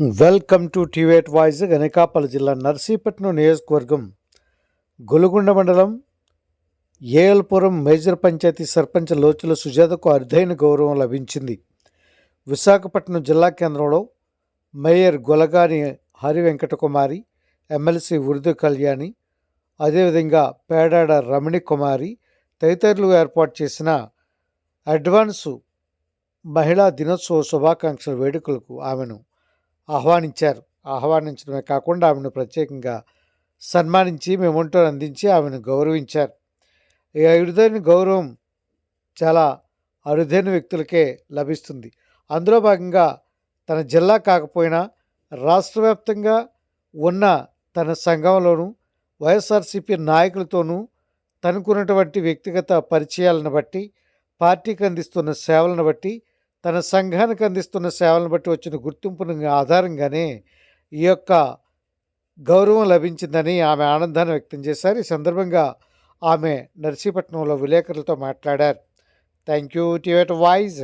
Welcome to టివేట్ voice Anakapalli జిల్లా నర్సీపట్నం నియోజకవర్గం గొలుగుండ మండలం ఏఎల్పురం మేజర్ పంచాయతీ సర్పంచ్ లోచుల సుజాతకు అరుదైన గౌరవం లభించింది. విశాఖపట్నం జిల్లా కేంద్రంలో మేయర్ గొలగాని హరి వెంకటకుమారి ఎమ్మెల్సీ ఉర్దు కళ్యాణి అదేవిధంగా పేడాడ రమణి కుమారి తదితరులు ఏర్పాటు చేసిన అడ్వాన్సు మహిళా దినోత్సవ శుభాకాంక్షల వేడుకలకు ఆమెను ఆహ్వానించారు. ఆహ్వానించడమే కాకుండా ఆమెను ప్రత్యేకంగా సన్మానించి మెమొంటోని అందించి ఆమెను గౌరవించారు. ఈ అరుదైన గౌరవం చాలా అరుదైన వ్యక్తులకే లభిస్తుంది. అందులో భాగంగా తన జిల్లా కాకపోయినా రాష్ట్ర వ్యాప్తంగా ఉన్న తన సంఘంలోనూ వైఎస్ఆర్సీపీ నాయకులతోనూ తనకున్నటువంటి వ్యక్తిగత పరిచయాలను బట్టి పార్టీకి అందిస్తున్న సేవలను బట్టి తన సంఘానికి అందిస్తున్న సేవలను బట్టి వచ్చిన గుర్తింపును ఆధారంగానే ఈ యొక్క గౌరవం లభించిందని ఆమె ఆనందాన్ని వ్యక్తం చేశారు. ఈ సందర్భంగా ఆమె నర్సీపట్నంలో విలేకరులతో మాట్లాడారు. Thank you టివేట్ voice